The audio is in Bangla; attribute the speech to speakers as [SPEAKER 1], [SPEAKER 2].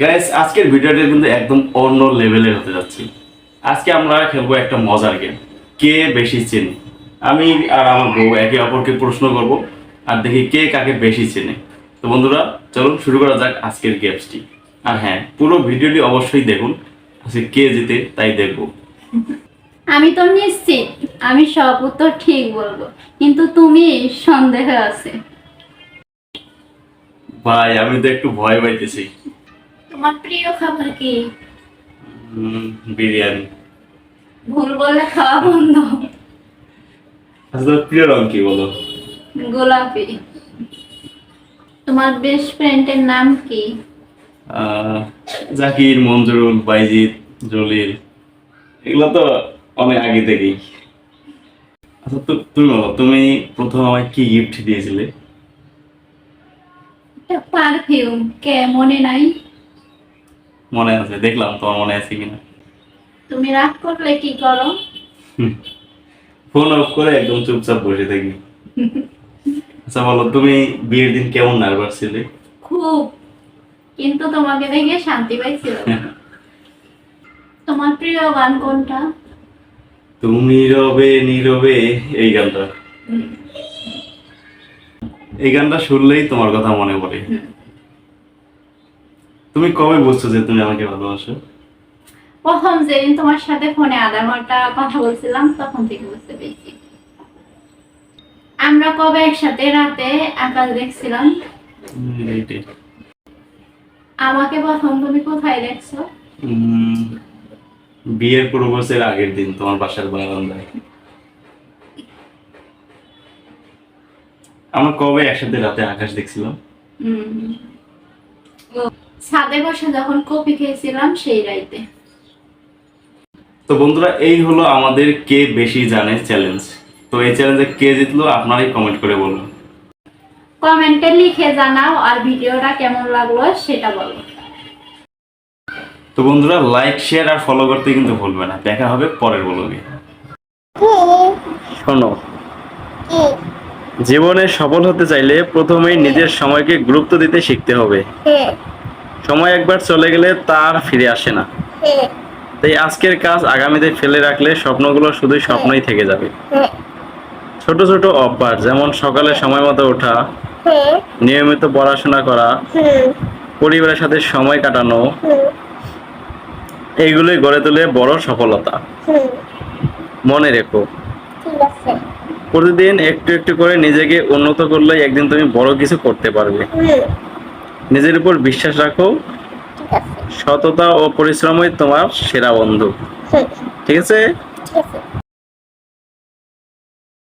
[SPEAKER 1] গাইস আজকের ভিডিওটা কিন্তু একদম অন্য লেভেলের হতে যাচ্ছে। আজকে আমরা খেলব একটা মজার গেম কে বেশি চেনে? আমি আর আমার বউ একে অপরকে প্রশ্ন করব আর দেখি কে কাকে বেশি চেনে। তো বন্ধুরা চলুন শুরু করা যাক আজকের গেমসটি আর হ্যাঁ পুরো ভিডিওটি অবশ্যই দেখুন। আজকে কে জিতে তাই দেখব।
[SPEAKER 2] আমি তো নিশ্চিত আমি সব উত্তর ঠিক বলব কিন্তু তুমি সন্দেহ আছে।
[SPEAKER 1] ভাই আমি তো একটু ভয় পাইতেছি।
[SPEAKER 2] তোমার প্রিয় খাবার কি?
[SPEAKER 1] বিরিয়ানি।
[SPEAKER 2] ভুল বললে খাওয়া বন্ধ।
[SPEAKER 1] আচ্ছা প্রিয় রং কি বলো?
[SPEAKER 2] গোলাপি। তোমার বেস্ট ফ্রেন্ডের নাম কি?
[SPEAKER 1] জাকির মঞ্জুরুল বাইজিৎ জলিল। এগুলো তো অনেক আগে থেকেই। আচ্ছা তুমি বলো তুমি প্রথম আমায় কি গিফট দিয়েছিলে?
[SPEAKER 2] পারফিউম কে মনে নাই?
[SPEAKER 1] মনে আছে দেখলাম তোমার মনে আছে কিনা।
[SPEAKER 2] তুমি রাগ করলে কি করো?
[SPEAKER 1] ফোন অফ করে একদম চুপচাপ বসে থাকি। আচ্ছা বলো তুমি বিয়ের দিন কেমন নার্ভাস ছিলে?
[SPEAKER 2] খুব। কিন্তু তোমাকে দেখে শান্তি পাইছিল। তোমার প্রিয় গান কোনটা?
[SPEAKER 1] তুমি রবে নীরবে এই গানটা। এই গানটা শুনলেই তোমার কথা মনে পড়ে। তুমি কবে বুঝছ যে তুমি আমাকে ভালোবাসো?
[SPEAKER 2] প্রথম যেদিন তোমার সাথে ফোনে আধা ঘণ্টা কথা বলছিলাম তখন থেকে বুঝতে পেরেছি। আমরা কবে একসাথে রাতে আকাশ দেখছিলাম? আমাকে প্রথম তুমি কোথায় দেখছ?
[SPEAKER 1] বিয়ের প্রপোজের আগের দিন তোমার বাসার বারান্দায়। আমরা কবে একসাথে রাতে আকাশ দেখছিলাম?
[SPEAKER 2] হুম। ছাদে বসে যখন কফি খেয়েছিলাম সেই রাইতে।
[SPEAKER 1] তো বন্ধুরা এই হলো আমাদের কে বেশি জানে চ্যালেঞ্জ তো এই চ্যালেঞ্জে কে জিতলো আপনারাই কমেন্ট করে বলুন।
[SPEAKER 2] কমেন্টে লিখে জানাও আর ভিডিওটা কেমন লাগল সেটা বলো।
[SPEAKER 1] তো বন্ধুরা লাইক শেয়ার আর ফলো করতে কিন্তু ভুলবে না। দেখা হবে পরের ব্লগে শোনো জীবনে সফল হতে চাইলে প্রথমেই নিজের সময়কে গুরুত্ব দিতে শিখতে হবে। সময় একবার চলে গেলে তার ফিরে আসে না। তাই আজকের কাজ আগামীতে ফেলে রাখলে স্বপ্নগুলো শুধুই স্বপ্নই থেকে যাবে। ছোট ছোট অভ্যাস যেমন সকালে সময় মতো ওঠা নিয়মিত পড়াশোনা করা পরিবারের সাথে সময় কাটানো এইগুলোই গড়ে তোলে বড় সফলতা। মনে রেখো। প্রতিদিন একটু একটু করে নিজেকে উন্নত করলে একদিন তুমি বড় কিছু করতে পারবে। নিজের উপর বিশ্বাস রাখো। সততা ও পরিশ্রমই তোমার সেরা বন্ধু। ঠিক আছে?
[SPEAKER 3] ঠিক আছে।